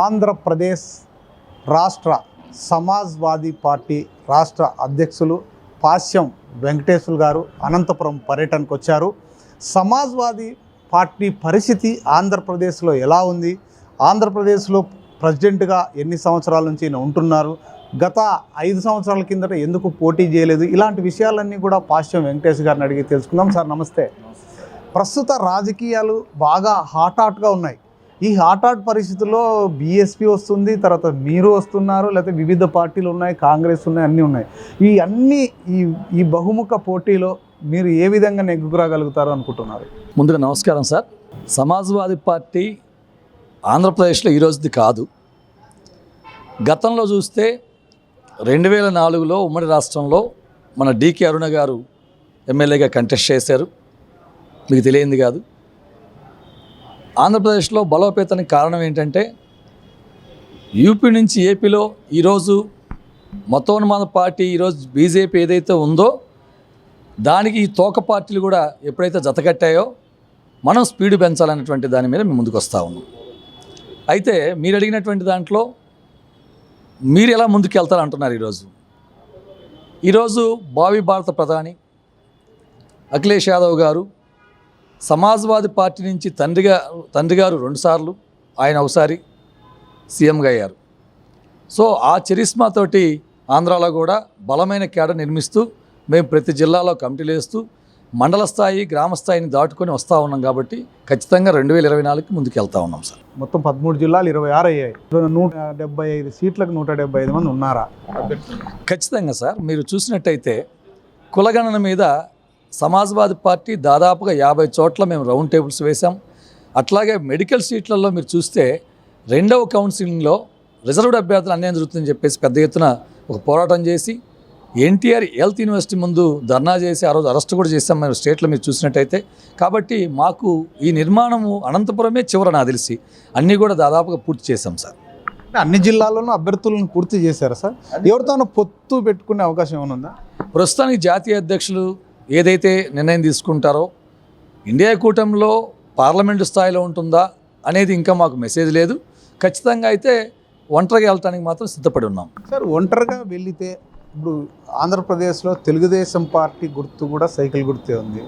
ఆంధ్రప్రదేశ్ రాష్ట్ర సమాజ్వాదీ పార్టీ రాష్ట్ర అధ్యక్షులు పాశ్యం వెంకటేశ్వర్ గారు అనంతపురం పర్యటనకు వచ్చారు. సమాజ్వాదీ పార్టీ పరిస్థితి ఆంధ్రప్రదేశ్లో ఎలా ఉంది? ఆంధ్రప్రదేశ్లో ప్రెసిడెంట్గా ఎన్ని సంవత్సరాల నుంచి ఉంటున్నారు? గత ఐదు సంవత్సరాల కిందట ఎందుకు పోటీ చేయలేదు? ఇలాంటి విషయాలన్నీ కూడా పాశ్యం వెంకటేష్ గారిని అడిగి తెలుసుకుందాం. సార్ నమస్తే. ప్రస్తుత రాజకీయాలు బాగా హాట్ హాట్గా ఉన్నాయి. ఈ హాట్ హాట్ పరిస్థితుల్లో బీఎస్పీ వస్తుంది తర్వాత మీరు వస్తున్నారు లేకపోతే వివిధ పార్టీలు ఉన్నాయి కాంగ్రెస్ ఉన్నాయి అన్నీ ఉన్నాయి. ఈ అన్ని ఈ ఈ బహుముఖ పోటీలో మీరు ఏ విధంగా నెగ్గురాగలుగుతారు అనుకుంటున్నారు? ముందుగా నమస్కారం సార్. సమాజ్వాదీ పార్టీ ఆంధ్రప్రదేశ్లో ఈరోజుది కాదు. గతంలో చూస్తే రెండు వేల నాలుగులో ఉమ్మడి రాష్ట్రంలో మన డికే అరుణ గారు ఎమ్మెల్యేగా కంటెస్ట్ చేశారు. మీకు తెలియంది కాదు. ఆంధ్రప్రదేశ్లో బలోపేతానికి కారణం ఏంటంటే యూపీ నుంచి ఏపీలో ఈరోజు మతోన్మాద పార్టీ ఈరోజు బీజేపీ ఏదైతే ఉందో దానికి ఈ తోక పార్టీలు కూడా ఎప్పుడైతే జతకట్టాయో మనం స్పీడ్ పెంచాలనేటువంటి దాని మీద మేము ముందుకు వస్తూ ఉన్నాం. అయితే మీరు అడిగినటువంటి దాంట్లో మీరు ఎలా ముందుకు వెళ్తారు అంటున్నారు ఈరోజు? ఈరోజు భావి భారత ప్రధాని అఖిలేష్ యాదవ్ గారు సమాజ్వాదీ పార్టీ నుంచి తండ్రి గారు తండ్రి గారు రెండుసార్లు ఆయన ఒకసారి సీఎంగా అయ్యారు. సో ఆ చరిస్మాతోటి ఆంధ్రాలో కూడా బలమైన కేడ నిర్మిస్తూ మేము ప్రతి జిల్లాలో కమిటీలు వేస్తూ మండల స్థాయి గ్రామ స్థాయిని దాటుకొని వస్తూ ఉన్నాం కాబట్టి ఖచ్చితంగా రెండు వేల ఇరవై నాలుగుకి ముందుకు వెళ్తూ ఉన్నాం సార్. మొత్తం పదమూడు జిల్లాలు ఇరవై ఆరు అయ్యాయి. నూట డెబ్బై ఐదు సీట్లకు నూట డెబ్బై ఐదు మంది ఉన్నారా? ఖచ్చితంగా సార్. మీరు చూసినట్టయితే కులగణన మీద సమాజ్వాదీ పార్టీ దాదాపుగా యాభై చోట్ల మేము రౌండ్ టేబుల్స్ వేశాం. అట్లాగే మెడికల్ సీట్లలో మీరు చూస్తే రెండవ కౌన్సిలింగ్లో రిజర్వ్డ్ అభ్యర్థులు అన్యాయం జరుగుతుందని చెప్పేసి పెద్ద ఎత్తున ఒక పోరాటం చేసి ఎన్టీఆర్ హెల్త్ యూనివర్సిటీ ముందు ధర్నా చేసి ఆ రోజు అరెస్ట్ కూడా చేసాం మేము స్టేట్లో మీరు చూసినట్టయితే. కాబట్టి మాకు ఈ నిర్మాణము అనంతపురమే చివర నాకు తెలిసి. అన్నీ కూడా దాదాపుగా పూర్తి చేశాం సార్. అన్ని జిల్లాల్లోనూ అభ్యర్థులను పూర్తి చేశారా సార్? ఎవరితోనో పొత్తు పెట్టుకునే అవకాశం ఏమైనా ఉందా? ప్రస్తుతానికి జాతీయ అధ్యక్షులు ఏదైతే నిర్ణయం తీసుకుంటారో ఇండియా కూటమిలో పార్లమెంటు స్థాయిలో ఉంటుందా అనేది ఇంకా మాకు మెసేజ్ లేదు. ఖచ్చితంగా అయితే ఒంటరిగా వెళ్ళటానికి మాత్రం సిద్ధపడి ఉన్నాం. సార్ ఒంటరిగా వెళితే ఇప్పుడు ఆంధ్రప్రదేశ్లో తెలుగుదేశం పార్టీ గుర్తు కూడా సైకిల్ గుర్తే ఉంది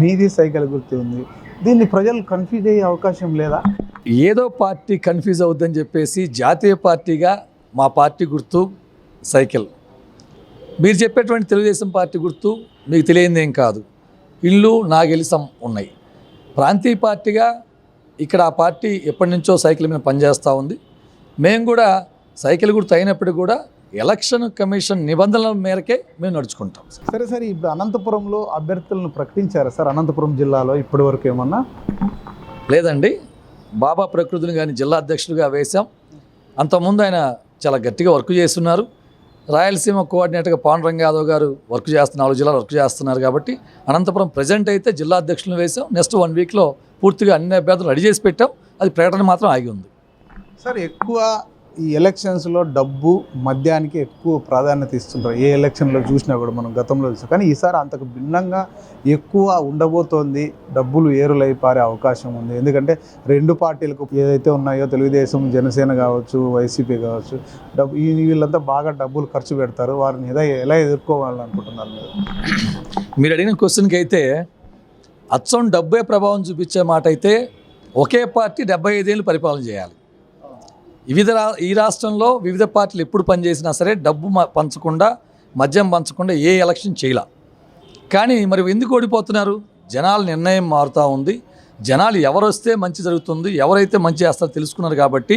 మీది సైకిల్ గుర్తే ఉంది. దీన్ని ప్రజలు కన్ఫ్యూజ్ అయ్యే అవకాశం లేదా? ఏదో పార్టీ కన్ఫ్యూజ్ అవుద్దని చెప్పేసి జాతీయ పార్టీగా మా పార్టీ గుర్తు సైకిల్. మీరు చెప్పేటువంటి తెలుగుదేశం పార్టీ గుర్తు మీకు తెలియంది ఏం కాదు. ఇల్లు నాగెలిసం ఉన్నాయి. ప్రాంతీయ పార్టీగా ఇక్కడ ఆ పార్టీ ఎప్పటి నుంచో సైకిల్ మీద పనిచేస్తూ ఉంది. మేము కూడా సైకిల్ గుర్తు అయినప్పటికీ కూడా ఎలక్షన్ కమిషన్ నిబంధనల మేరకే మేము నడుచుకుంటాం. సరే సరే ఇప్పుడు అనంతపురంలో అభ్యర్థులను ప్రకటించారా సార్? అనంతపురం జిల్లాలో ఇప్పటి వరకు ఏమన్నా? లేదండి. బాబా ప్రకృతిని కానీ జిల్లా అధ్యక్షుడిగా వేశాం. అంతకుముందు ఆయన చాలా గట్టిగా వర్క్ చేస్తున్నారు. రాయలసీమ కోఆర్డినేటర్గా పాండురంగ యాదవ్ గారు వర్క్ చేస్తున్నారు నాలుగు జిల్లాలు వర్క్ చేస్తున్నారు కాబట్టి అనంతపురం ప్రజెంట్ అయితే జిల్లా అధ్యక్షులను వేసాం నెక్స్ట్ వన్ వీక్లో పూర్తిగా అన్ని అభ్యర్థులు రెడీ చేసి పెట్టాం. అది ప్రకటన మాత్రం ఆగి ఉంది. సార్ ఎక్కువ ఈ ఎలక్షన్స్లో డబ్బు మద్యానికి ఎక్కువ ప్రాధాన్యత ఇస్తుంటారు. ఏ ఎలక్షన్లో చూసినా కూడా మనం గతంలో చూసాం. కానీ ఈసారి అంతకు భిన్నంగా ఎక్కువ ఉండబోతోంది. డబ్బులు ఏరులై పారే అవకాశం ఉంది. ఎందుకంటే రెండు పార్టీలకు ఏదైతే ఉన్నాయో తెలుగుదేశం జనసేన కావచ్చు వైసీపీ కావచ్చు డబ్బు ఈ వీళ్ళంతా బాగా డబ్బులు ఖర్చు పెడతారు. వారిని ఎలా ఎలా ఎదుర్కోవాలనుకుంటున్నారు మీరు? మీరు అడిగిన క్వశ్చన్కి అయితే అచ్చం డబ్బే ప్రభావం చూపించే మాట అయితే ఒకే పార్టీ డెబ్బై ఐదేళ్ళు పరిపాలన చేయాలి. వివిధ రా ఈ రాష్ట్రంలో వివిధ పార్టీలు ఎప్పుడు పనిచేసినా సరే డబ్బు పంచకుండా మద్యం పంచకుండా ఏ ఎలక్షన్ చేయలే. కానీ మరి ఎందుకు ఓడిపోతున్నారు? జనాల నిర్ణయం మారుతూ ఉంది. జనాలు ఎవరు వస్తే మంచి జరుగుతుంది ఎవరైతే మంచి చేస్తారో తెలుసుకున్నారు కాబట్టి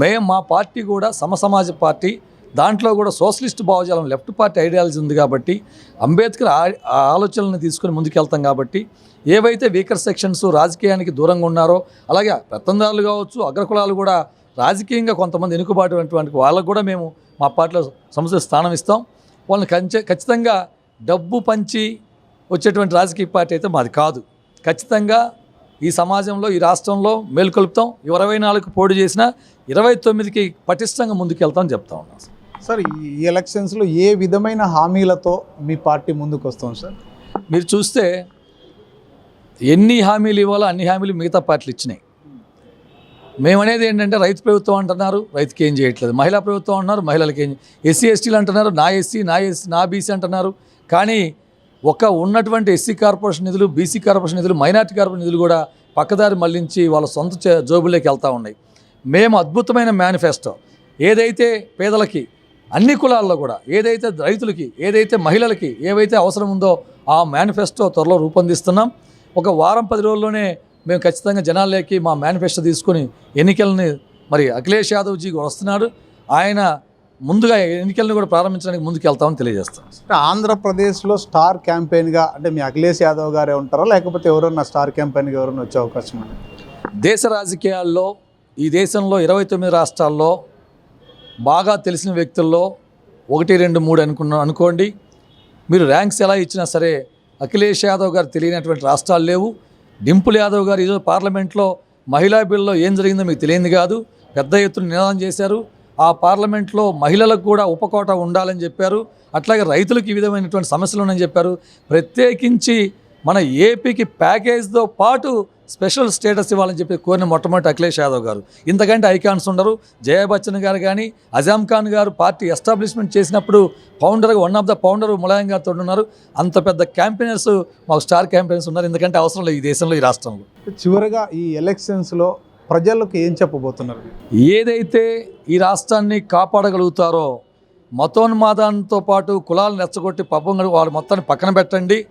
మేము మా పార్టీ కూడా సమసమాజ పార్టీ దాంట్లో కూడా సోషలిస్ట్ భావజాలం లెఫ్ట్ పార్టీ ఐడియాలజీ ఉంది కాబట్టి అంబేద్కర్ ఆ- ఆలోచనలను తీసుకొని ముందుకెళ్తాం కాబట్టి ఏవైతే వీకర్ సెక్షన్స్ రాజకీయానికి దూరంగా ఉన్నారో అలాగే పెత్తందారులు కావచ్చు అగ్రకులాలు కూడా రాజకీయంగా కొంతమంది వెనుకబాటు వాళ్ళకు కూడా మేము మా పార్టీలో సంస్థ స్థానం ఇస్తాం. వాళ్ళని కంచె ఖచ్చితంగా డబ్బు పంచి వచ్చేటువంటి రాజకీయ పార్టీ అయితే మాది కాదు. ఖచ్చితంగా ఈ సమాజంలో ఈ రాష్ట్రంలో మేలుకొలుపుతాం ఇరవై నాలుగు పోటీ చేసినా ఇరవై తొమ్మిదికి పటిష్టంగా ముందుకెళ్తామని చెప్తా ఉన్నాం సార్. ఈ ఎలక్షన్స్లో ఏ విధమైన హామీలతో మీ పార్టీ ముందుకు వస్తాం సార్? మీరు చూస్తే ఎన్ని హామీలు ఇవ్వాలో అన్ని హామీలు మిగతా పార్టీలు ఇచ్చినాయి. మేమనేది ఏంటంటే రైతు ప్రభుత్వం అంటున్నారు రైతుకి ఏం చేయట్లేదు. మహిళా ప్రభుత్వం అంటున్నారు మహిళలకి ఏం ఎస్సీ ఎస్టీలు అంటున్నారు నా ఎస్సీ నా ఎస్సీ నా బీసీ అంటున్నారు. కానీ ఒక ఉన్నటువంటి ఎస్సీ కార్పొరేషన్ నిధులు బీసీ కార్పొరేషన్ నిధులు మైనార్టీ కార్పొరేషన్ నిధులు కూడా పక్కదారి మళ్ళించి వాళ్ళ సొంత జోబుల్లోకి వెళ్తూ ఉన్నాయి. మేము అద్భుతమైన మేనిఫెస్టో. ఏదైతే పేదలకి అన్ని కులాల్లో కూడా ఏదైతే రైతులకి ఏదైతే మహిళలకి ఏవైతే అవసరం ఉందో ఆ మేనిఫెస్టో త్వరలో రూపొందిస్తున్నాం. ఒక వారం పది రోజుల్లోనే మేము ఖచ్చితంగా జనాల్లోకి మా మేనిఫెస్టో తీసుకొని ఎన్నికలని మరి అఖిలేష్ యాదవ్జీ కూడా వస్తున్నాడు. ఆయన ముందుగా ఎన్నికలను కూడా ప్రారంభించడానికి ముందుకు వెళ్తామని తెలియజేస్తాం. ఆంధ్రప్రదేశ్లో స్టార్ క్యాంపెయిన్గా అంటే మీ అఖిలేష్ యాదవ్ గారే ఉంటారా? లేకపోతే ఎవరన్నా స్టార్ క్యాంపెయిన్గా ఎవరన్నా వచ్చే అవకాశం ఉంది? దేశ రాజకీయాల్లో ఈ దేశంలో ఇరవై తొమ్మిది రాష్ట్రాల్లో బాగా తెలిసిన వ్యక్తుల్లో ఒకటి రెండు మూడు అనుకున్న అనుకోండి. మీరు ర్యాంక్స్ ఎలా ఇచ్చినా సరే అఖిలేష్ యాదవ్ గారు తెలియనటువంటి రాష్ట్రాలు లేవు. డింపుల్ యాదవ్ గారు ఈరోజు పార్లమెంట్లో మహిళా బిల్లులో ఏం జరిగిందో మీకు తెలియంది కాదు. పెద్ద ఎత్తున నినాదం చేశారు. ఆ పార్లమెంట్లో మహిళలకు కూడా ఉపకోట ఉండాలని చెప్పారు. అట్లాగే రైతులకు ఈ విధమైనటువంటి సమస్యలు ఉన్నాయని చెప్పారు. ప్రత్యేకించి మన ఏపీకి ప్యాకేజ్తో పాటు స్పెషల్ స్టేటస్ ఇవ్వాలని చెప్పి కోరిన మొట్టమొదటి అఖిలేష్ యాదవ్ గారు. ఇంతకంటే ఐకాన్స్ ఉండరు. జయ బచ్చన్ గారు కానీ అజాం ఖాన్ గారు పార్టీ ఎస్టాబ్లిష్మెంట్ చేసినప్పుడు ఫౌండర్గా one of the founder Mulayam గారితో ఉన్నారు అంత పెద్ద క్యాంపెయినర్స్ మాకు స్టార్ క్యాంపెయినర్స్ ఉన్నారు. ఎందుకంటే అవసరం లేదు. ఈ దేశంలో ఈ రాష్ట్రంలో. చివరిగా ఈ ఎలక్షన్స్లో ప్రజలకు ఏం చెప్పబోతున్నారు? ఏదైతే ఈ రాష్ట్రాన్ని కాపాడగలుగుతారో మతోన్మాదంతో పాటు కులాలను రెచ్చగొట్టి పబ్బం గడు- వాళ్ళ మొత్తాన్ని పక్కన పెట్టండి.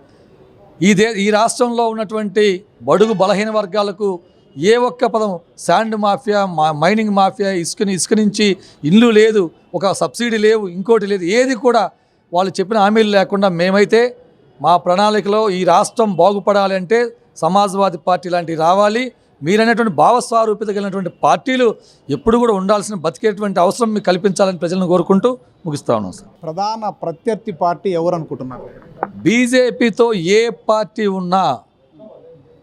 ఈ దే ఈ రాష్ట్రంలో ఉన్నటువంటి బడుగు బలహీన వర్గాలకు ఏ ఒక్క పదం శాండ్ మాఫియా మా మైనింగ్ మాఫియా ఇసుకని ఇసుక నుంచి ఇల్లు లేదు ఒక సబ్సిడీ లేవు ఇంకోటి లేదు ఏది కూడా వాళ్ళు చెప్పిన హామీలు లేకుండా మేమైతే మా ప్రణాళికలో ఈ రాష్ట్రం బాగుపడాలంటే సమాజ్వాదీ పార్టీ లాంటివి రావాలి. మీరనేటువంటి భావస్వారూపిత కలిగినటువంటి పార్టీలు ఎప్పుడు కూడా ఉండాల్సిన బతికేటువంటి అవసరం మీకు కల్పించాలని ప్రజలను కోరుకుంటూ ముగిస్తా ఉన్నాం సార్. ప్రధాన ప్రత్యర్థి పార్టీ ఎవరు అనుకుంటున్నారు? బీజేపీతో ఏ పార్టీ ఉన్నా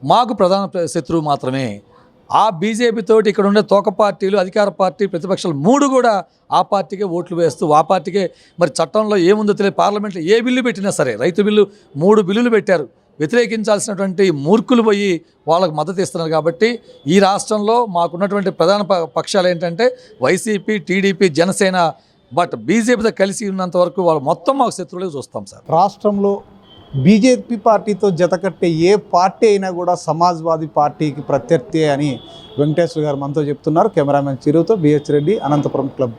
మాకు ప్రధాన ప్ర- శత్రువు మాత్రమే. ఆ బీజేపీ తోటి ఇక్కడ ఉండే తోక పార్టీలు అధికార పార్టీ ప్రతిపక్షాలు మూడు కూడా ఆ పార్టీకే ఓట్లు వేస్తూ ఆ పార్టీకే మరి చట్టంలో ఏముందో తెలియదు పార్లమెంట్లో ఏ బిల్లు పెట్టినా సరే రైతు బిల్లు మూడు బిల్లులు పెట్టారు. వ్యతిరేకించాల్సినటువంటి మూర్ఖులు పోయి వాళ్ళకు మద్దతు ఇస్తున్నారు కాబట్టి ఈ రాష్ట్రంలో మాకున్నటువంటి ప్రధాన ప- పక్షాలు ఏంటంటే వైసీపీ టీడీపీ జనసేన బట్ బీజేపీతో కలిసి ఉన్నంత వరకు వాళ్ళు మొత్తం మాకు శత్రువులే చూస్తాం సార్. రాష్ట్రంలో బీజేపీ పార్టీతో జతకట్టే ఏ పార్టీ అయినా కూడా సమాజ్వాదీ పార్టీకి ప్రత్యర్థి అని వెంకటేశ్వర గారు మనతో చెప్తున్నారు. కెమెరామెన్ చిరుతో బిహెచ్ రెడ్డి అనంతపురం క్లబ్.